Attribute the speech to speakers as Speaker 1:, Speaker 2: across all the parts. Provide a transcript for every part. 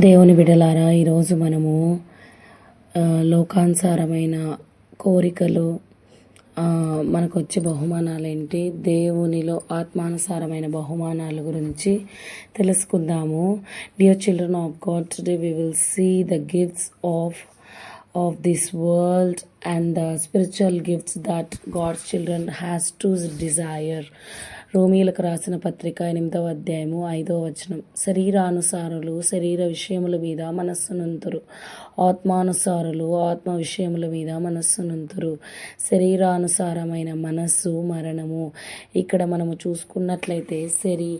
Speaker 1: దేవుని బిడలారా ఈరోజు మనము లోకానుసారమైన కోరికలు మనకు వచ్చే బహుమానాలు ఏంటి దేవునిలో ఆత్మానుసారమైన బహుమానాల గురించి తెలుసుకుందాము. Dear children of God today we will see the gifts of of this world and the spiritual gifts that God's children has to desire. రోమీలకు రాసిన పత్రిక ఎనిమిదవ అధ్యాయము ఐదవ వచనం. శరీరానుసారులు శరీర విషయముల మీద మనస్సునుంతురు. ఆత్మానుసారులు ఆత్మ విషయముల మీద మనస్సునుంతురు. శరీరానుసారమైన మనస్సు మరణము. ఇక్కడ మనము చూసుకున్నట్లయితే శరీ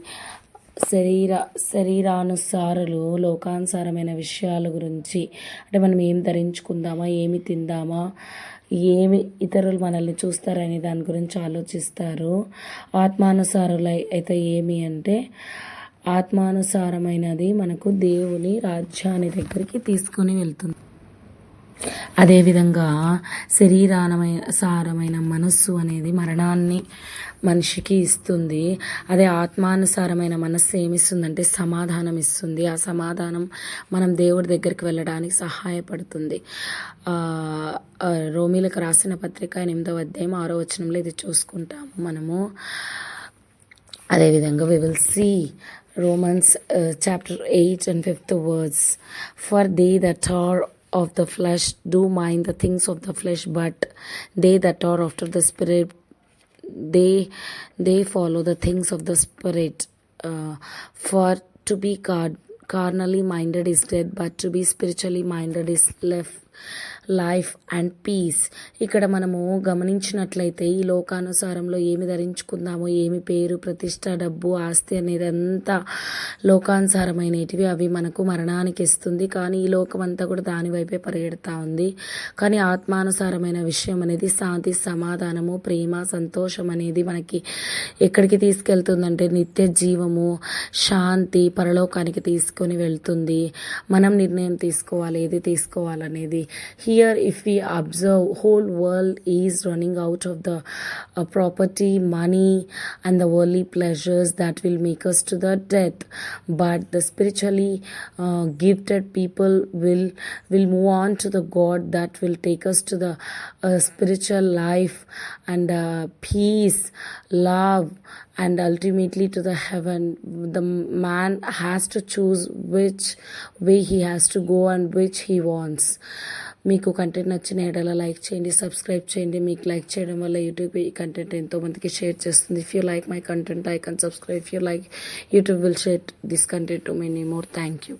Speaker 1: శరీర శరీరానుసారులు లోకానుసారమైన విషయాల గురించి. అంటే మనం ఏం ధరించుకుందామా ఏమి తిందామా ఏమి ఇతరులు మనల్ని చూస్తారనే దాని గురించి ఆలోచిస్తారు. ఆత్మానుసారులు అయితే ఏమి అంటే ఆత్మానుసారమైనది మనకు దేవుని రాజ్యాన్ని దగ్గరికి తీసుకొని వెళ్తుంది. అదేవిధంగా శరీరానమైన సారమైన మనస్సు అనేది మరణాన్ని మనిషికి ఇస్తుంది. అదే ఆత్మానుసారమైన మనస్సు ఏమిస్తుందంటే సమాధానం ఇస్తుంది ఆ సమాధానం మనం దేవుడి దగ్గరికి వెళ్ళడానికి సహాయపడుతుంది. రోమిలకు రాసిన పత్రిక ఎనిమిదవ అధ్యాయం ఆరో వచనంలో ఇది చూసుకుంటాము మనము. అదేవిధంగా we will see Romans chapter eight and fifth words for they that are of the flesh do mind the things of the flesh but they that are after the spirit they they follow the things of the spirit. Uh, for to be car- carnally minded is dead but to be spiritually minded is life. Life and peace. ఇక్కడ మనము గమనించినట్లయితే ఈ లోకానుసారంలో ఏమి ధరించుకుందామో ఏమి పేరు ప్రతిష్ట డబ్బు ఆస్తి అనేది అంతా లోకానుసారమైనటివి. అవి మనకు మరణానికి ఇస్తుంది. కానీ ఈ లోకం అంతా కూడా దాని వైపే పరిగెడతా ఉంది. కానీ ఆత్మానుసారమైన విషయం అనేది శాంతి సమాధానము ప్రేమ సంతోషం అనేది మనకి ఎక్కడికి తీసుకెళ్తుందంటే నిత్య జీవము శాంతి పరలోకానికి తీసుకొని వెళ్తుంది. మనం నిర్ణయం తీసుకోవాలి ఏది తీసుకోవాలనేది. here if we observe whole world is running out of the uh, property money and the worldly pleasures that will make us to the death. But the spiritually uh, gifted people will will move on to the god that will take us to the uh, spiritual life and uh, peace love and ultimately to the heaven. The man has to choose which way he has to go and which he wants. మీకు content నచ్చిన ఎడల like చేయండి subscribe చేయండి. మీకు like చేయడం వల్ల YouTube ఈ content ఎంతోమందికి షేర్ చేస్తుంది. If you like my content I can subscribe if you like YouTube will share this content to many more thank you